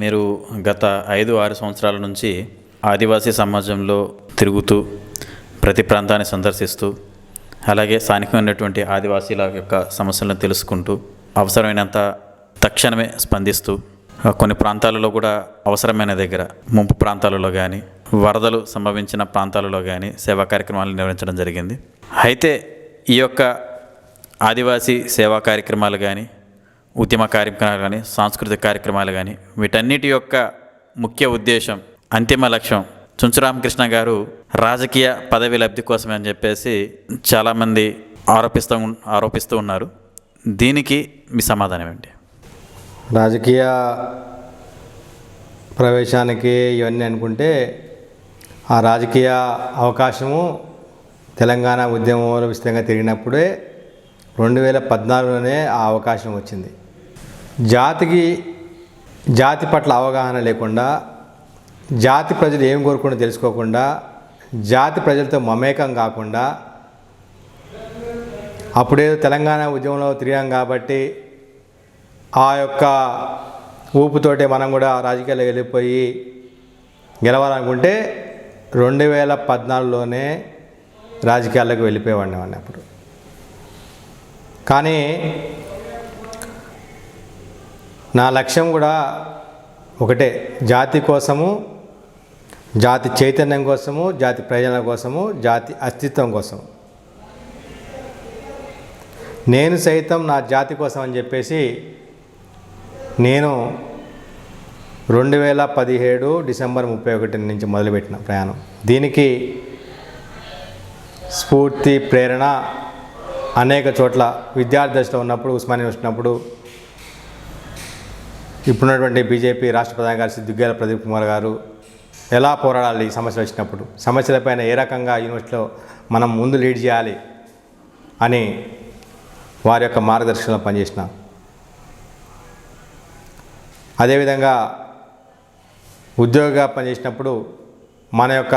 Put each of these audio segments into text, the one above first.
మీరు గత ఐదు ఆరు సంవత్సరాల నుంచి ఆదివాసీ సమాజంలో తిరుగుతూ ప్రతి ప్రాంతాన్ని సందర్శిస్తూ అలాగే స్థానికమైనటువంటి ఆదివాసీల యొక్క సమస్యలను తెలుసుకుంటూ అవసరమైనంత తక్షణమే స్పందిస్తూ కొన్ని ప్రాంతాలలో కూడా అవసరమైన దగ్గర ముంపు ప్రాంతాలలో కానీ వరదలు సంభవించిన ప్రాంతాలలో కానీ సేవా కార్యక్రమాలు నిర్వహించడం జరిగింది. అయితే ఈ యొక్క ఆదివాసీ సేవా కార్యక్రమాలు కానీ ఉద్యమ కార్యక్రమాలు కానీ సాంస్కృతిక కార్యక్రమాలు కానీ వీటన్నిటి యొక్క ముఖ్య ఉద్దేశం అంతిమ లక్ష్యం చుంచురామకృష్ణ గారు రాజకీయ పదవి లబ్ధి కోసమే అని చెప్పేసి చాలామంది ఆరోపిస్తూ ఆరోపిస్తూ ఉన్నారు. దీనికి మీ సమాధానం ఏంటి? రాజకీయ ప్రవేశానికి ఇవన్నీ అనుకుంటే ఆ రాజకీయ అవకాశము తెలంగాణ ఉద్యమంలో విస్తృతంగా తిరిగినప్పుడే రెండు వేల పద్నాలుగులోనే ఆ అవకాశం వచ్చింది. జాతికి జాతి పట్ల అవగాహన లేకుండా జాతి ప్రజలు ఏం కోరుకుంటూ తెలుసుకోకుండా జాతి ప్రజలతో మమేకం కాకుండా అప్పుడేదో తెలంగాణ ఉద్యమంలో తిరిగాం కాబట్టి ఆ యొక్క ఊపుతోటే మనం కూడా రాజకీయాల్లో వెళ్ళిపోయి గెలవాలనుకుంటే రెండు వేల పద్నాలుగులోనే రాజకీయాల్లోకి వెళ్ళిపోయేవాడిని అప్పుడు కానీ నా లక్ష్యం కూడా ఒకటే జాతి కోసము జాతి చైతన్యం కోసము జాతి ప్రయోజనాల కోసము జాతి అస్తిత్వం కోసం నేను సైతం నా జాతి కోసం అని చెప్పేసి నేను రెండు వేల పదిహేడు డిసెంబర్ ముప్పై ఒకటి నుంచి మొదలుపెట్టిన ప్రయాణం. దీనికి స్ఫూర్తి ప్రేరణ అనేక చోట్ల విద్యార్థి దశలో ఉన్నప్పుడు ఉస్మానియా వచ్చినప్పుడు ఇప్పుడున్నటువంటి బీజేపీ రాష్ట్ర ప్రధాన కార్యదర్శి దుగ్గేల ప్రదీప్ కుమార్ గారు ఎలా పోరాడాలి ఈ సమస్యలు వచ్చినప్పుడు? సమస్యలపైన ఏ రకంగా యూనివర్సిటీలో మనం ముందు లీడ్ చేయాలి అని వారి యొక్క మార్గదర్శనంలో పనిచేసిన? అదేవిధంగా ఉద్యోగంగా పనిచేసినప్పుడు మన యొక్క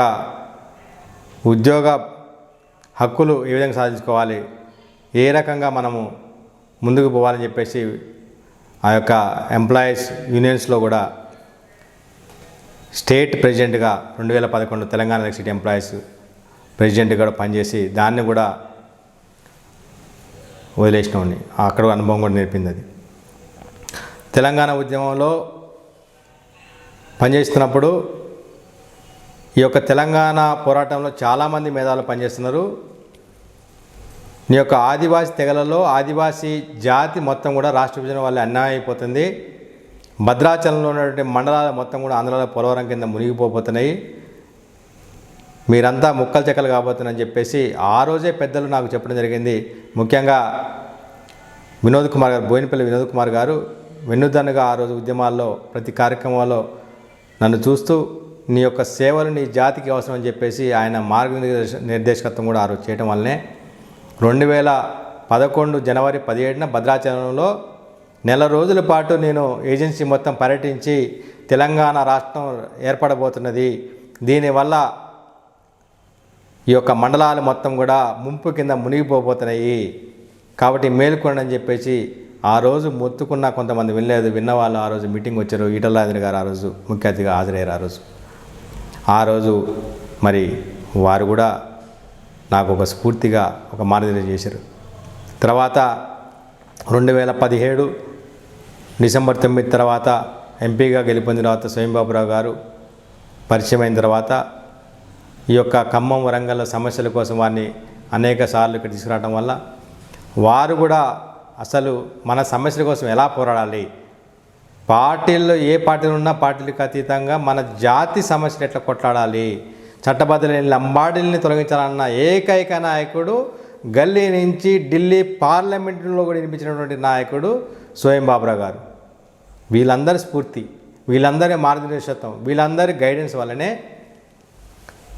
ఉద్యోగ హక్కులు ఏ విధంగా సాధించుకోవాలి? ఏ రకంగా మనము ముందుకు పోవాలని చెప్పేసి ఆ యొక్క ఎంప్లాయీస్ యూనియన్స్లో కూడా స్టేట్ ప్రెసిడెంట్గా రెండు వేల పదకొండు తెలంగాణ ఎలక్ట్రిసిటీ ఎంప్లాయీస్ ప్రెసిడెంట్గా కూడా పనిచేసి దాన్ని కూడా వదిలేసినవాడిని అక్కడ అనుభవం కూడా నేర్పింది అది. తెలంగాణ ఉద్యమంలో పనిచేస్తున్నప్పుడు ఈ యొక్క తెలంగాణ పోరాటంలో చాలామంది మేధావులు పనిచేస్తున్నారు. నీ యొక్క ఆదివాసీ తెగలలో ఆదివాసీ జాతి మొత్తం కూడా రాష్ట్ర విభజన వల్ల అన్యాయం అయిపోతుంది భద్రాచలంలో ఉన్నటువంటి మండలాలు మొత్తం కూడా ఆంధ్రలో పోలవరం కింద మునిగిపోతున్నాయి మీరంతా ముక్కలు చెక్కలు కాబోతున్నారని చెప్పేసి ఆ రోజే పెద్దలు నాకు చెప్పడం జరిగింది. ముఖ్యంగా వినోద్ కుమార్ గారు బోయినపల్లి వినోద్ కుమార్ గారు వెన్నుదన్నుగా ఆ రోజు ఉద్యమాల్లో ప్రతి కార్యక్రమంలో నన్ను చూస్తూ నీ యొక్క సేవలు నీ జాతికి అవసరం అని చెప్పేసి ఆయన మార్గ నిర్దేశకత్వం కూడా ఆ రోజు చేయటం వల్లనే రెండు వేల పదకొండు జనవరి పదిహేడున భద్రాచలంలో నెల రోజుల పాటు నేను ఏజెన్సీ మొత్తం పర్యటించి తెలంగాణ రాష్ట్రం ఏర్పడబోతున్నది. దీనివల్ల ఈ యొక్క మండలాలు మొత్తం కూడా ముంపు కింద మునిగిపోబోతున్నాయి. కాబట్టి మేలుకోండి అని చెప్పేసి ఆ రోజు మొత్తుకున్న కొంతమంది వినలేదు విన్నవాళ్ళు ఆ రోజు మీటింగ్ వచ్చారు. ఈటలాదిని గారు ఆ రోజు ముఖ్య అతిథిగా హాజరయ్యారు ఆ రోజు. ఆ రోజు మరి వారు కూడా నాకు ఒక స్ఫూర్తిగా ఒక మార్గదర్శనం చేశారు. తర్వాత రెండు వేల పదిహేడు డిసెంబర్ తొమ్మిది తర్వాత ఎంపీగా గెలుపొందిన తర్వాత స్వయంబాబురావు గారు పరిచయం అయిన తర్వాత ఈ యొక్క ఖమ్మం వరంగల్ సమస్యల కోసం వారిని అనేక సార్లు ఇక్కడ తీసుకురావడం వల్ల వారు కూడా అసలు మన సమస్యల కోసం ఎలా పోరాడాలి? పార్టీల్లో ఏ పార్టీలు ఉన్నా పార్టీలకు అతీతంగా మన జాతి సమస్యలు ఎట్లా కొట్లాడాలి? చట్టబద్ధలేని లంబాడీల్ని తొలగించాలన్న ఏకైక నాయకుడు గల్లీ నుంచి ఢిల్లీ పార్లమెంటులో కూడా వినిపించినటువంటి నాయకుడు స్వయం బాబురా గారు. వీళ్ళందరి స్ఫూర్తి వీళ్ళందరి మార్గదర్శకత్వం వీళ్ళందరి గైడెన్స్ వల్లనే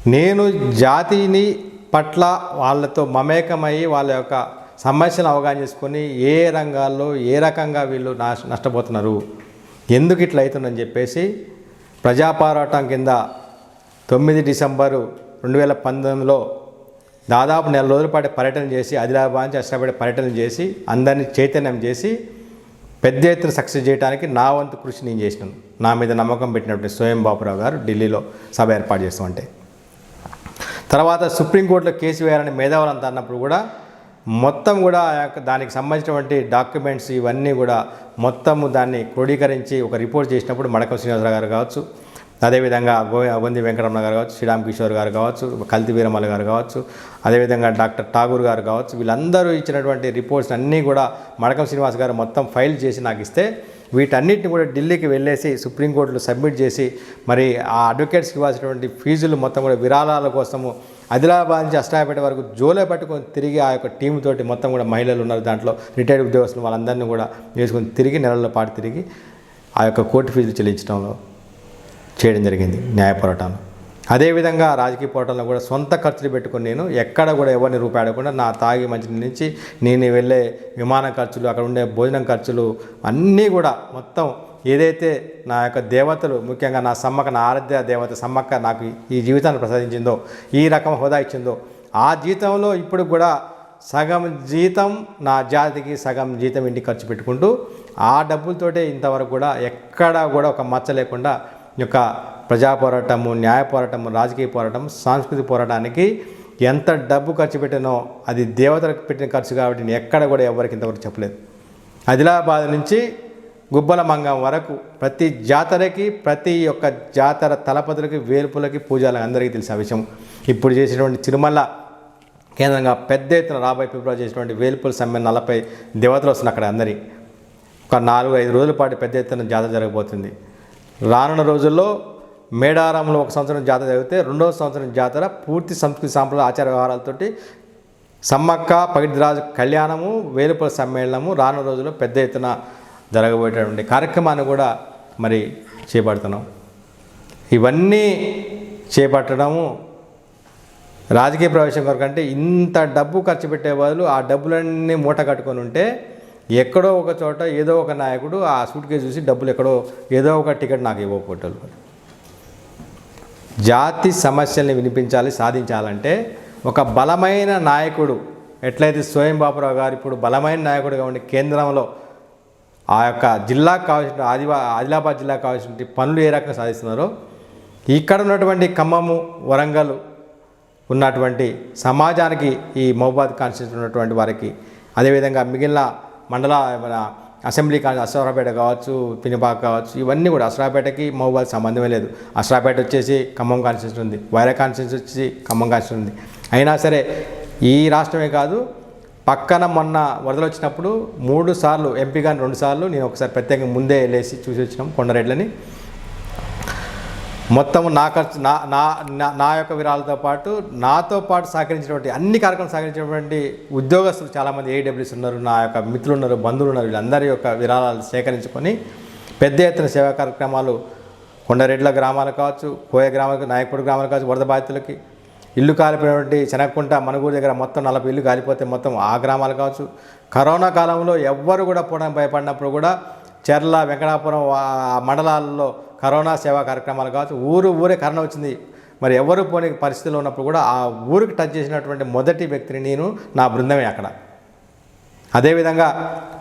నేను జాతిని పట్ల వాళ్ళతో మమేకమయ్యి వాళ్ళ యొక్క సమస్యను అవగాహన చేసుకొని ఏ రంగాల్లో ఏ రకంగా వీళ్ళు నష్టపోతున్నారు ఎందుకు ఇట్లా అవుతుందని చెప్పేసి ప్రజాపోరాటం కింద తొమ్మిది డిసెంబరు రెండు వేల పంతొమ్మిదిలో దాదాపు నెల రోజుల పాటు పర్యటన చేసి ఆదిలాబాద్ నుంచి అష్టపడి పర్యటన చేసి అందరినీ చైతన్యం చేసి పెద్ద ఎత్తున సక్సెస్ చేయడానికి నా వంతు కృషి నేను చేసినాను. నా మీద నమ్మకం పెట్టినటువంటి స్వయం బాపురావు గారు ఢిల్లీలో సభ ఏర్పాటు చేస్తామంటే. తర్వాత సుప్రీంకోర్టులో కేసు వేయాలని మేధావులంతా అన్నప్పుడు కూడా మొత్తం కూడా ఆ యొక్క దానికి సంబంధించినటువంటి డాక్యుమెంట్స్ ఇవన్నీ కూడా మొత్తము దాన్ని క్రోడీకరించి ఒక రిపోర్ట్ చేసినప్పుడు మడకం శ్రీనివాసరావు గారు కావచ్చు అదేవిధంగా గో గొంది వెంకటరమణ గారు కావచ్చు శ్రీరామ్ కిషోర్ గారు కావచ్చు కల్తి వీరమల గారు కావచ్చు అదేవిధంగా డాక్టర్ ఠాగూర్ గారు కావచ్చు వీళ్ళందరూ ఇచ్చినటువంటి రిపోర్ట్స్ అన్నీ కూడా మడకం శ్రీనివాస్ గారు మొత్తం ఫైల్ చేసి నాకు ఇస్తే వీటన్నిటిని కూడా ఢిల్లీకి వెళ్ళేసి సుప్రీంకోర్టులో సబ్మిట్ చేసి మరి ఆ అడ్వకేట్స్కి ఇవ్వాల్సినటువంటి ఫీజులు మొత్తం కూడా విరాళాల కోసము ఆదిలాబాద్ నుంచి అష్టాయపేట వరకు జోలే పట్టుకొని తిరిగి ఆ యొక్క టీం తోటి మొత్తం కూడా మహిళలు ఉన్నారు దాంట్లో. రిటైర్డ్ ఉద్యోగస్తులు వాళ్ళందరినీ కూడా వేసుకొని తిరిగి నెలల పాటు తిరిగి ఆ యొక్క కోర్టు ఫీజులు చెల్లించడంలో చేయడం జరిగింది న్యాయ పోరాటాలు. అదేవిధంగా రాజకీయ పోరాటంలో కూడా సొంత ఖర్చులు పెట్టుకుని నేను ఎక్కడ కూడా ఎవరిని రూపాయడకుండా నా తాగి మంచి నుంచి నేను వెళ్ళే విమాన ఖర్చులు అక్కడ ఉండే భోజనం ఖర్చులు అన్నీ కూడా మొత్తం ఏదైతే నా యొక్క దేవతలు ముఖ్యంగా నా సమ్మక్క నా ఆరాధ్య దేవత సమ్మక్క నాకు ఈ జీవితాన్ని ప్రసాదించిందో ఈ రకం హోదా ఇచ్చిందో ఆ జీతంలో ఇప్పుడు కూడా సగం జీతం నా జాతికి సగం జీతం ఇంటికి ఖర్చు పెట్టుకుంటూ ఆ డబ్బులతోటే ఇంతవరకు కూడా ఎక్కడా కూడా ఒక మచ్చ లేకుండా యొక్క ప్రజా పోరాటము న్యాయ పోరాటము రాజకీయ పోరాటం సాంస్కృతిక పోరాటానికి ఎంత డబ్బు ఖర్చు పెట్టినో అది దేవతలకు పెట్టిన ఖర్చు కాబట్టి నేను ఎక్కడ కూడా ఎవరికి ఇంతవరకు చెప్పలేదు. ఆదిలాబాద్ నుంచి గుబ్బల మంగం వరకు ప్రతి జాతరకి ప్రతి ఒక్క జాతర తలపతులకి వేలుపులకి పూజలకు అందరికీ తెలిసిన విషయం. ఇప్పుడు చేసినటువంటి తిరుమల కేంద్రంగా పెద్ద ఎత్తున రాబోయే ఫిబ్రవరి చేసినటువంటి వేలుపుల సమ్మె నలభై దేవతలు వస్తున్నారు అక్కడ అందరి. ఒక నాలుగు ఐదు రోజుల పాటు పెద్ద ఎత్తున జాతర జరగబోతుంది. రానున్న రోజుల్లో మేడారంలో ఒక సంవత్సరం జాతర జరిగితే రెండవ సంవత్సరం జాతర పూర్తి సంస్కృతి సాంప్రదాయ ఆచార వ్యవహారాలతోటి సమ్మక్క పగిడిరాజు కళ్యాణము వేలుపుల సమ్మేళనము రానున్న రోజుల్లో పెద్ద ఎత్తున జరగబోయేటటువంటి కార్యక్రమాన్ని కూడా మరి చేపడుతున్నాం. ఇవన్నీ చేపట్టడము రాజకీయ ప్రవేశం కొరకు అంటే ఇంత డబ్బు ఖర్చు పెట్టే బదులు ఆ డబ్బులన్నీ మూట కట్టుకొని ఉంటే ఎక్కడో ఒక చోట ఏదో ఒక నాయకుడు ఆ సూట్ కేసు చూసి డబ్బులు ఎక్కడో ఏదో ఒక టికెట్ నాకు ఇవ్వకపోతాడు జాతి సమస్యల్ని వినిపించాలి సాధించాలంటే ఒక బలమైన నాయకుడు ఎట్లయితే స్వయం బాపురావు గారు ఇప్పుడు బలమైన నాయకుడుగా ఉండి కేంద్రంలో ఆ యొక్క జిల్లాకు కావాల్సిన ఆదివా ఆదిలాబాద్ జిల్లాకు కావాల్సిన పనులు ఏ రకంగా సాధిస్తున్నారో ఇక్కడ ఉన్నటువంటి ఖమ్మము వరంగల్ ఉన్నటువంటి సమాజానికి ఈ మహబాద్ కాన్స్టిట్యూట్ ఉన్నటువంటి వారికి అదేవిధంగా మిగిలిన మండల మన అసెంబ్లీ కానీ అసరాపేట కావచ్చు పినిపాక కావచ్చు ఇవన్నీ కూడా అసరాపేటకి మహబాద్ సంబంధమే లేదు. అసరాపేట వచ్చేసి ఖమ్మం కాన్స్టిట్యూషన్ ఉంది. వైరా కాన్స్టిట్యూషన్ వచ్చి ఖమ్మం కాన్స్టిట్యూషన్ ఉంది. అయినా సరే ఈ రాష్ట్రమే కాదు పక్కన మొన్న వరదలు వచ్చినప్పుడు మూడు సార్లు ఎంపీ కానీ రెండు సార్లు నేను ఒకసారి ప్రత్యేకంగా ముందే లేచి చూసి వచ్చినాం కొండరెడ్లని. మొత్తం నా ఖర్చు నా నా నా- యొక్క విరాలతో పాటు నాతో పాటు సహకరించినటువంటి అన్ని కార్యక్రమాలు సహకరించినటువంటి ఉద్యోగస్తులు చాలామంది ఏడబ్ల్యూస్ ఉన్నారు నా యొక్క మిత్రులు ఉన్నారు బంధువులు ఉన్నారు వీళ్ళందరి యొక్క విరాళాలు సేకరించుకొని పెద్ద ఎత్తున సేవా కార్యక్రమాలు కొండరెడ్ల గ్రామాలు కావచ్చు కోయ గ్రామాలకు నాయకుడు గ్రామాలు కావచ్చు వరద బాధితులకి ఇల్లు కాలిపోయినటువంటి శనక్కుంట మనుగూరు దగ్గర మొత్తం నలభై ఇల్లు కాలిపోతే మొత్తం ఆ గ్రామాలు కావచ్చు. కరోనా కాలంలో ఎవ్వరు కూడా పోవడానికి భయపడినప్పుడు కూడా చెర్ల వెంకటాపురం ఆ మండలాల్లో కరోనా సేవా కార్యక్రమాలు కావచ్చు ఊరు ఊరే కరోనా వచ్చింది. మరి ఎవరు పోని పరిస్థితిలో ఉన్నప్పుడు కూడా ఆ ఊరికి టచ్ చేసినటువంటి మొదటి వ్యక్తిని నేను నా బృందమే అక్కడ. అదేవిధంగా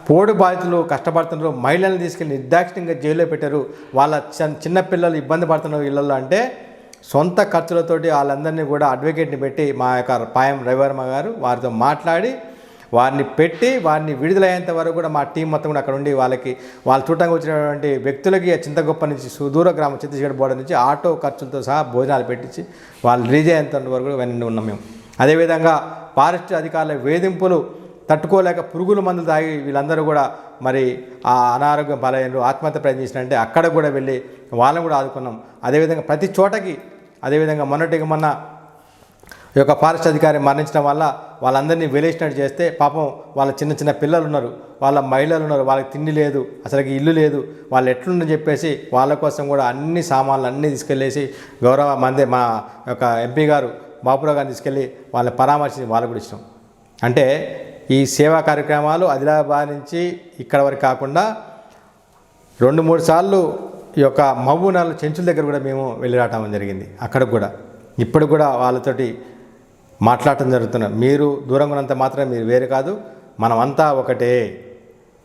పోడు బాధితులు కష్టపడుతున్నారు మహిళలను తీసుకెళ్ళి నిర్దాక్షిణ్యంగా జైల్లో పెట్టారు. వాళ్ళ చిన్నపిల్లలు ఇబ్బంది పడుతున్నారు ఇళ్ళల్లో అంటే సొంత ఖర్చులతోటి వాళ్ళందరినీ కూడా అడ్వకేట్ని పెట్టి మా యొక్క పాయం రవివర్మ గారు వారితో మాట్లాడి వారిని పెట్టి వారిని విడుదలయ్యేంత వరకు కూడా మా టీం మొత్తం కూడా అక్కడ ఉండి వాళ్ళకి వాళ్ళు చూడటానికి వచ్చినటువంటి వ్యక్తులకి చింతగొప్ప నుంచి సుదూర గ్రామం ఛత్తీస్గఢ్ బోర్డర్ నుంచి ఆటో ఖర్చులతో సహా భోజనాలు పెట్టించి వాళ్ళు రిలీజ్ అయ్యేంత వరకు కూడా వెనండి ఉన్నాం మేము. అదేవిధంగా ఫారెస్ట్ అధికారుల వేధింపులు తట్టుకోలేక పురుగుల మందులు తాగి వీళ్ళందరూ కూడా మరి ఆ అనారోగ్యం పాలయ్యారు ఆత్మహత్య ప్రయత్నించినంటే అక్కడ కూడా వెళ్ళి వాళ్ళని కూడా ఆదుకున్నాం. అదేవిధంగా ప్రతి చోటకి అదేవిధంగా మొన్నటికి మొన్న ఈ యొక్క ఫారెస్ట్ అధికారి మరణించడం వల్ల వాళ్ళందరినీ వెలేసినట్టు చేస్తే పాపం వాళ్ళ చిన్న చిన్న పిల్లలు ఉన్నారు వాళ్ళ మహిళలు ఉన్నారు వాళ్ళకి తిండి లేదు. అసలుకి ఇల్లు లేదు. వాళ్ళు ఎట్లుండని చెప్పేసి వాళ్ళ కోసం కూడా అన్ని సామాన్లు అన్నీ తీసుకెళ్ళేసి గౌరవ మందే మా యొక్క ఎంపీ గారు బాపురావు గారిని తీసుకెళ్ళి వాళ్ళని పరామర్శించి వాళ్ళకు కూడా ఇష్టం అంటే ఈ సేవా కార్యక్రమాలు ఆదిలాబాద్ నుంచి ఇక్కడ వరకు కాకుండా రెండు మూడు సార్లు ఈ యొక్క మహబూనాలు చెంచుల దగ్గర కూడా మేము వెళ్ళి రావటం జరిగింది. అక్కడ కూడా. ఇప్పుడు కూడా వాళ్ళతోటి మాట్లాడటం జరుగుతున్నారు మీరు దూరంగా ఉన్నంత మాత్రం మీరు వేరు కాదు మనమంతా ఒకటే.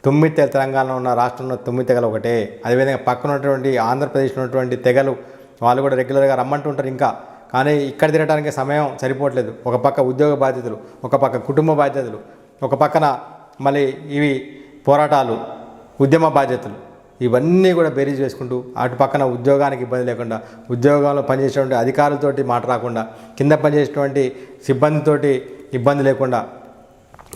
తొమ్మిది తెగ తెలంగాణలో ఉన్న రాష్ట్రంలో తొమ్మిది తెగలు ఒకటే. అదేవిధంగా పక్కన ఉన్నటువంటి ఆంధ్రప్రదేశ్ ఉన్నటువంటి తెగలు వాళ్ళు కూడా రెగ్యులర్గా రమ్మంటుంటారు ఇంకా. కానీ ఇక్కడ తిరగడానికి సమయం సరిపోవట్లేదు. ఒక పక్క ఉద్యోగ బాధ్యతలు ఒక పక్క కుటుంబ బాధ్యతలు ఒక పక్కన మళ్ళీ ఇవి పోరాటాలు ఉద్యమ బాధ్యతలు. ఇవన్నీ కూడా బేరీజ్ వేసుకుంటూ అటు పక్కన ఉద్యోగానికి ఇబ్బంది లేకుండా ఉద్యోగంలో పనిచేసేటువంటి అధికారులతోటి మాట రాకుండా కింద పనిచేసేటువంటి సిబ్బందితోటి ఇబ్బంది లేకుండా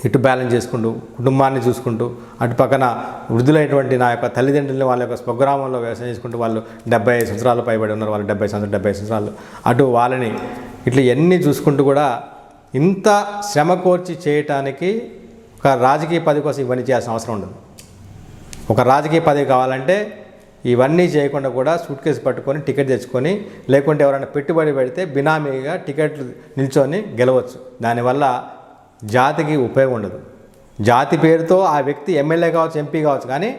ఇటు బ్యాలెన్స్ చేసుకుంటూ కుటుంబాన్ని చూసుకుంటూ అటు పక్కన వృద్ధులైనటువంటి నా యొక్క తల్లిదండ్రులని వాళ్ళ యొక్క స్వగ్రామంలో వ్యవసాయం చేసుకుంటూ వాళ్ళు డెబ్బై ఐదు సంవత్సరాలు పైబడి ఉన్నారు వాళ్ళు డెబ్బై సంవత్సరాలు డెబ్బై ఐదు సంవత్సరాలు. అటు వాళ్ళని ఇట్లా ఎన్ని చూసుకుంటూ కూడా ఇంత శ్రమ కోర్చి చేయటానికి ఒక రాజకీయ పదవి కోసం ఇవన్నీ చేయాల్సిన అవసరం ఉండదు. ఒక రాజకీయ పదవి కావాలంటే ఇవన్నీ చేయకుండా కూడా సూట్ కేసు పట్టుకొని టికెట్ తెచ్చుకొని లేకుంటే ఎవరైనా పెట్టుబడి పెడితే బినామీగా టికెట్లు నిల్చొని గెలవచ్చు. దానివల్ల జాతికి ఉపయోగం ఉండదు. జాతి పేరుతో ఆ వ్యక్తి ఎమ్మెల్యే కావచ్చు ఎంపీ కావచ్చు కానీ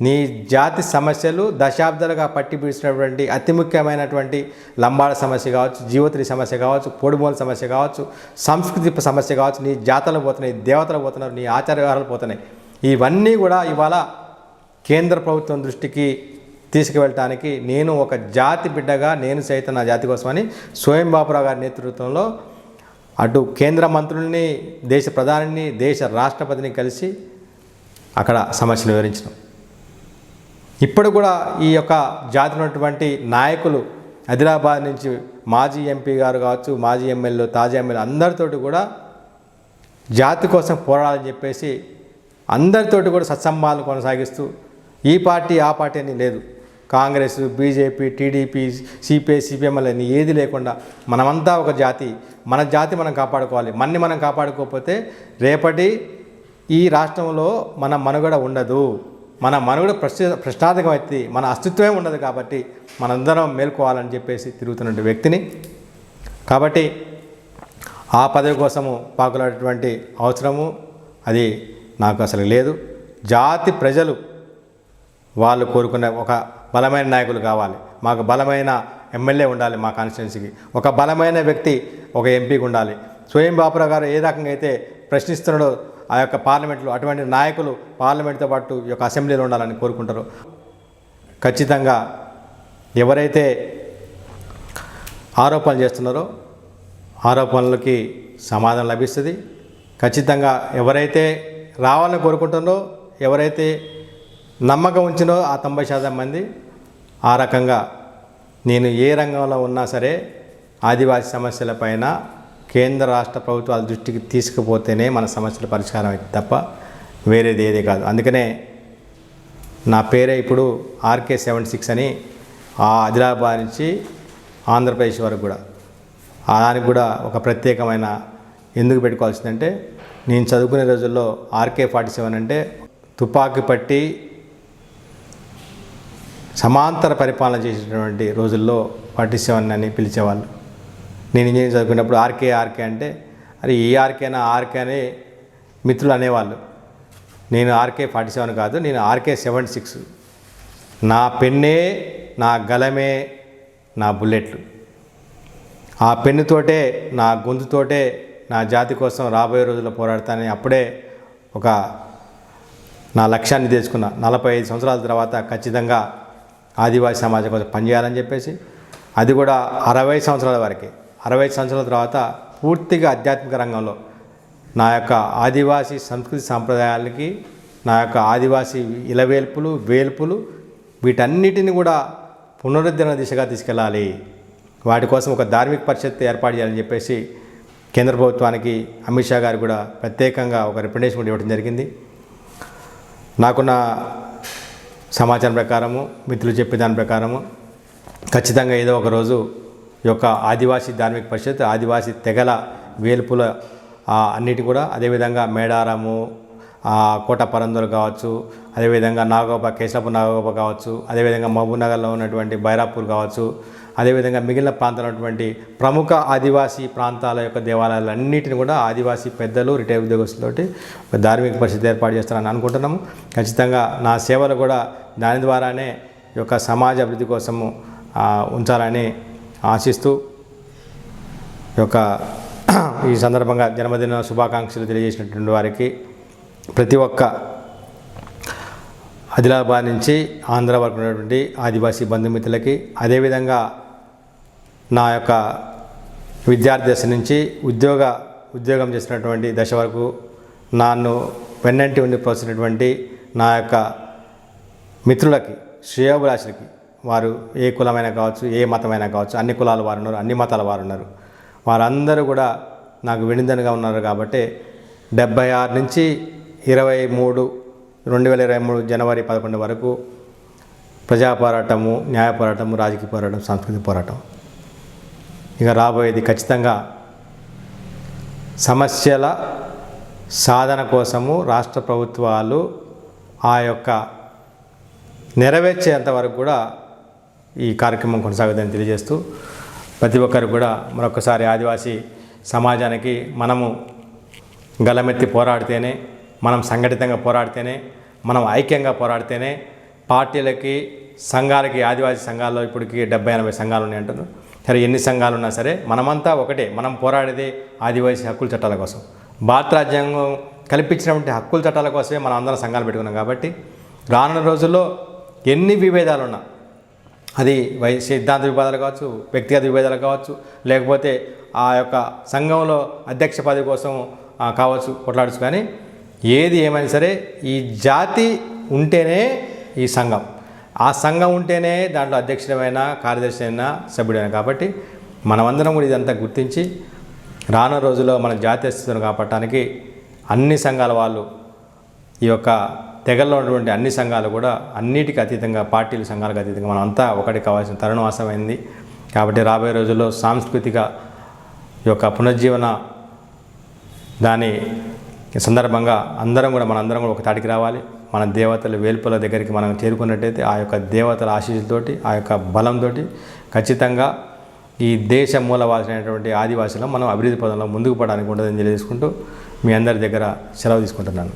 నీ జాతి సమస్యలు దశాబ్దాలుగా పట్టి పీడిచినటువంటి అతి ముఖ్యమైనటువంటి లంబాడ సమస్య కావచ్చు జీవత్రి సమస్య కావచ్చు పొడిమూల సమస్య కావచ్చు సంస్కృతి సమస్య కావచ్చు నీ జాతలు పోతున్నాయి దేవతలు పోతున్నారు నీ ఆచార వ్యవహారాలు పోతున్నాయి. ఇవన్నీ కూడా ఇవాళ కేంద్ర ప్రభుత్వం దృష్టికి తీసుకువెళ్ళటానికి నేను ఒక జాతి బిడ్డగా నేను సైతం నా జాతి కోసమని స్వయం బాపురావు గారి నేతృత్వంలో అటు కేంద్ర మంత్రుల్ని దేశ ప్రధానిని దేశ రాష్ట్రపతిని కలిసి అక్కడ సమస్యలు వివరించడం ఇప్పుడు కూడా ఈ యొక్క జాతి ఉన్నటువంటి నాయకులు ఆదిలాబాద్ నుంచి మాజీ ఎంపీ గారు కావచ్చు మాజీ ఎమ్మెల్యేలు తాజా ఎమ్మెల్యే అందరితోటి కూడా జాతి కోసం పోరాడాలని చెప్పేసి అందరితోటి కూడా సత్సంబాలను కొనసాగిస్తూ ఈ పార్టీ ఆ పార్టీ అని లేదు. Congress BJP TDP CPI CPIML అని ఏది లేకుండా మనమంతా ఒక జాతి. మన జాతి మనం కాపాడుకోవాలి. మన్ని మనం కాపాడుకోకపోతే రేపటి ఈ రాష్ట్రంలో మన మనుగడ ఉండదు. మన మనుగడ ప్రశ్న ప్రశ్నార్థకం మన అస్తిత్వమే ఉండదు కాబట్టి మనందరం మేల్కోవాలని చెప్పేసి తిరుగుతున్న వ్యక్తిని. కాబట్టి ఆ పదవి కోసము పాకులాడేటువంటి అవసరము అది నాకు అసలు లేదు. జాతి ప్రజలు వాళ్ళు కోరుకునే ఒక బలమైన నాయకులు కావాలి. మాకు బలమైన ఎమ్మెల్యే ఉండాలి మా కాన్స్టిట్యున్సీకి. ఒక బలమైన వ్యక్తి ఒక ఎంపీకి ఉండాలి. స్వయం బాపురావు గారు ఏ రకంగా అయితే ప్రశ్నిస్తున్నాడో ఆ యొక్క పార్లమెంట్లో అటువంటి నాయకులు పార్లమెంట్తో పాటు ఈ యొక్క అసెంబ్లీలో ఉండాలని కోరుకుంటారు. ఖచ్చితంగా ఎవరైతే ఆరోపణలు చేస్తున్నారో ఆరోపణలకి సమాధానం లభిస్తుంది. ఖచ్చితంగా ఎవరైతే రావాలని కోరుకుంటున్నారో ఎవరైతే నమ్మకం ఉంచినో ఆ తొంభై శాతం మంది ఆ రకంగా నేను ఏ రంగంలో ఉన్నా సరే ఆదివాసీ సమస్యలపైన కేంద్ర రాష్ట్ర ప్రభుత్వాల దృష్టికి తీసుకుపోతేనే మన సమస్యల పరిష్కారం అయితే తప్ప వేరేది ఏది కాదు. అందుకనే నా పేరే ఇప్పుడు ఆర్కే సెవెన్ సిక్స్ అని ఆ ఆదిలాబాద్ నుంచి ఆంధ్రప్రదేశ్ వరకు కూడా. దానికి కూడా ఒక ప్రత్యేకమైన ఎందుకు పెట్టుకోవాల్సిందంటే నేను చదువుకునే రోజుల్లో ఆర్కే ఫార్టీ సెవెన్ అంటే తుపాకీ పట్టి సమాంతర పరిపాలన చేసేటటువంటి రోజుల్లో ఫార్టీ సెవెన్ అని పిలిచేవాళ్ళు. నేను ఇంజనీరింగ్ చదువుకున్నప్పుడు ఆర్కే ఆర్కే అంటే అరే ఈ ఆర్కేనా ఆర్కే అని మిత్రులు అనేవాళ్ళు. నేను ఆర్కే ఫార్టీ సెవెన్ కాదు నేను ఆర్కే సెవెన్ సిక్స్. నా పెన్నే నా గలమే నా బుల్లెట్లు. ఆ పెన్నుతోటే నా గొంతుతోటే నా జాతి కోసం రాబోయే రోజుల్లో పోరాడతానని అప్పుడే ఒక నా లక్ష్యాన్ని తెచ్చుకున్న నలభై ఐదు సంవత్సరాల తర్వాత ఖచ్చితంగా ఆదివాసీ సమాజం కోసం పనిచేయాలని చెప్పేసి అది కూడా అరవై సంవత్సరాల వరకే. అరవై సంవత్సరాల తర్వాత పూర్తిగా ఆధ్యాత్మిక రంగంలో నా యొక్క ఆదివాసీ సంస్కృతి సాంప్రదాయాలకి నా యొక్క ఆదివాసీ ఇలవేల్పులు వేల్పులు వీటన్నిటిని కూడా పునరుద్ధరణ దిశగా తీసుకెళ్ళాలి. వాటి కోసం ఒక ధార్మిక పరిషత్ ఏర్పాటు చేయాలని చెప్పేసి కేంద్ర ప్రభుత్వానికి అమిత్ షా గారు కూడా ప్రత్యేకంగా ఒక రిప్రజెంటేషన్ ఇవ్వడం జరిగింది. నాకున్న సమాచారం ప్రకారము మిత్రులు చెప్పే దాని ప్రకారము ఖచ్చితంగా ఏదో ఒక రోజు ఈ యొక్క ఆదివాసీ ధార్మిక పరిషత్ ఆదివాసీ తెగల వేల్పుల అన్నిటి కూడా అదేవిధంగా మేడారము కోట పరందులు కావచ్చు అదేవిధంగా నాగోప కేశపు నాగోప కావచ్చు అదేవిధంగా మహబూబ్నగర్లో ఉన్నటువంటి బైరాపూర్ కావచ్చు అదేవిధంగా మిగిలిన ప్రాంతాలు ఉన్నటువంటి ప్రముఖ ఆదివాసీ ప్రాంతాల యొక్క దేవాలయాలన్నింటిని కూడా ఆదివాసీ పెద్దలు రిటైర్ ఉద్యోగస్తులతోటి ధార్మిక పరిస్థితి ఏర్పాటు చేస్తారని అనుకుంటున్నాము. ఖచ్చితంగా నా సేవలు కూడా దాని ద్వారానే ఈ యొక్క సమాజ అభివృద్ధి కోసము ఉంచాలని ఆశిస్తూ ఈ యొక్క ఈ సందర్భంగా జన్మదిన శుభాకాంక్షలు తెలియజేసినటువంటి వారికి ప్రతి ఒక్క ఆదిలాబాద్ నుంచి ఆంధ్ర వరకు ఉన్నటువంటి ఆదివాసీ బంధుమిత్రులకి అదేవిధంగా నా యొక్క విద్యార్థి దశ నుంచి ఉద్యోగ ఉద్యోగం చేసినటువంటి దశ వరకు నన్ను వెన్నంటి ఉండి ప్రోత్సహించినటువంటి నా యొక్క మిత్రులకి శ్రేయోభిలాషులకి వారు ఏ కులమైనా కావచ్చు ఏ మతమైనా కావచ్చు అన్ని కులాల వారు ఉన్నారు అన్ని మతాల వారు ఉన్నారు. వారందరూ కూడా నాకు వెనుదనుగా ఉన్నారు కాబట్టి డెబ్బై ఆరు నుంచి ఇరవై మూడు రెండు వేల ఇరవై మూడు జనవరి పదకొండు వరకు ప్రజా పోరాటము న్యాయ పోరాటము రాజకీయ పోరాటం సాంస్కృతిక పోరాటం ఇక రాబోయేది ఖచ్చితంగా సమస్యల సాధన కోసము రాష్ట్ర ప్రభుత్వాలు ఆ యొక్క నెరవేర్చేంత వరకు కూడా ఈ కార్యక్రమం కొనసాగుతుందని తెలియజేస్తూ ప్రతి ఒక్కరు కూడా మరొకసారి ఆదివాసీ సమాజానికి మనము గలమెత్తి పోరాడితేనే మనం సంఘటితంగా పోరాడితేనే మనం ఐక్యంగా పోరాడితేనే పార్టీలకి సంఘాలకి ఆదివాసీ సంఘాల్లో ఇప్పటికి డెబ్బై ఎనభై సంఘాలు ఉన్నాయి అంటారు సరే ఎన్ని సంఘాలు ఉన్నా సరే మనమంతా ఒకటే మనం పోరాడేది ఆదివాసీ హక్కుల చట్టాల కోసం. భారత రాజ్యాంగం కల్పించినటువంటి హక్కుల చట్టాల కోసమే మనం అందరం సంఘాలు పెట్టుకున్నాం కాబట్టి రానున్న రోజుల్లో ఎన్ని విభేదాలు ఉన్నా అది వై సిద్ధాంత విభేదాలు కావచ్చు వ్యక్తిగత విభేదాలు కావచ్చు లేకపోతే ఆ యొక్క సంఘంలో అధ్యక్ష పదవి కోసం కావచ్చు కొట్లాడచ్చు కానీ ఏది ఏమైనా సరే ఈ జాతి ఉంటేనే ఈ సంఘం. ఆ సంఘం ఉంటేనే దాంట్లో అధ్యక్షుడమైన కార్యదర్శి అయినా సభ్యుడైనా కాబట్టి మనమందరం కూడా ఇదంతా గుర్తించి రానున్న రోజుల్లో మన జాతీయ స్థితిని కాపాడటానికి అన్ని సంఘాల వాళ్ళు ఈ యొక్క తెగల్లో ఉన్నటువంటి అన్ని సంఘాలు కూడా అన్నిటికీ అతీతంగా పార్టీల సంఘాలకు అతీతంగా మనం అంతా ఒకటి కావాల్సిన తరుణం అవసరమైంది కాబట్టి రాబోయే రోజుల్లో సాంస్కృతిక ఈ యొక్క పునర్జీవన దాని సందర్భంగా అందరం కూడా మనందరం కూడా ఒక తాటికి రావాలి. మన దేవతల వేల్పుల దగ్గరికి మనం చేరుకున్నట్టయితే ఆ యొక్క దేవతల ఆశీస్సులతోటి ఆ యొక్క బలంతో ఖచ్చితంగా ఈ దేశ మూలవాసులైనటువంటి ఆదివాసులను మనం అభివృద్ధి పదంలో ముందుకు పడడానికి ఉంటుందని తెలియజేసుకుంటూ మీ అందరి దగ్గర సెలవు తీసుకుంటున్నాను.